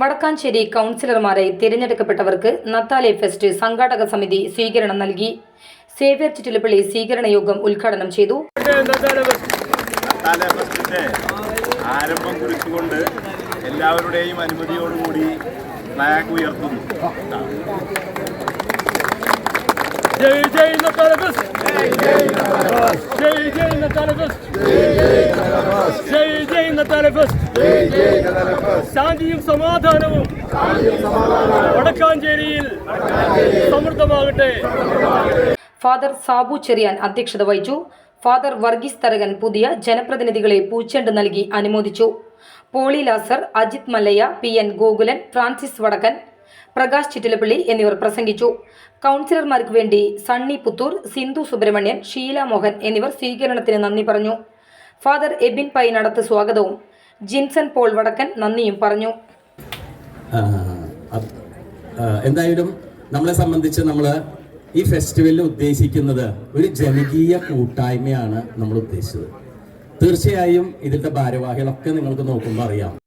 Vadakkanchery കൗൺസിലർമാരായി തിരഞ്ഞെടുക്കപ്പെട്ടവർക്ക് നത്താലെ fest സംഘാടക സമിതി സ്വീകരണം നൽകി. സേവ്യർ ചിറ്റിലപ്പള്ളി സ്വീകരണ യോഗം ഉദ്ഘാടനം ചെയ്തു. ആരംഭം കുറിച്ചുകൊണ്ട് എല്ലാവരുടെയും അനുമതിയോടുകൂടി ഫ്ലാഗ് ഉയർത്തുന്നു. ജയ് ജയ് നത്താല ഫെസ്റ്റ്. ജയ് ജയ് നത്താല ഫെസ്റ്റ്. ജയ് ജയ് നത്താല ഫെസ്റ്റ്. ശാന്തിയും സമാധാനവും വടക്കാഞ്ചേരിയിൽ സമൃദ്ധമാകട്ടെ. ഫാദർ സാബു ചെറിയാൻ അധ്യക്ഷത വഹിച്ചു. ഫാദർ വർഗീസ് തരകൻ പുതിയ ജനപ്രതിനിധികളെ പൂച്ചെണ്ട് നൽകി അനുമോദിച്ചു. Poly Lazar Ajith Mallayya P N Gokulan Francis Vadakkan Prakash Chittilappally എന്നിവർ പ്രസംഗിച്ചു. കൗൺസിലർമാർക്ക് വേണ്ടി സണ്ണി പുത്തൂർ സിന്ധു സുബ്രഹ്മണ്യൻ ഷീല മോഹൻ എന്നിവർ സ്വീകരണത്തിന് നന്ദി പറഞ്ഞു. ഫാദർ എബിൻ പൈ നടത്ത സ്വാഗതവും. ജിൻസൺ പോൾ വടക്കൻ നന്ദിയും പറഞ്ഞു. എന്തായാലും നമ്മളെ സംബന്ധിച്ച് നമ്മൾ ഈ ഫെസ്റ്റിവലിൽ ഉദ്ദേശിക്കുന്നത് ഒരു ജനകീയ കൂട്ടായ്മയാണ് നമ്മൾ ഉദ്ദേശിച്ചത്. തീർച്ചയായും ഇതിന്റെ ഭാരവാഹികളൊക്കെ നിങ്ങൾക്ക് നോക്കുമ്പോൾ അറിയാം.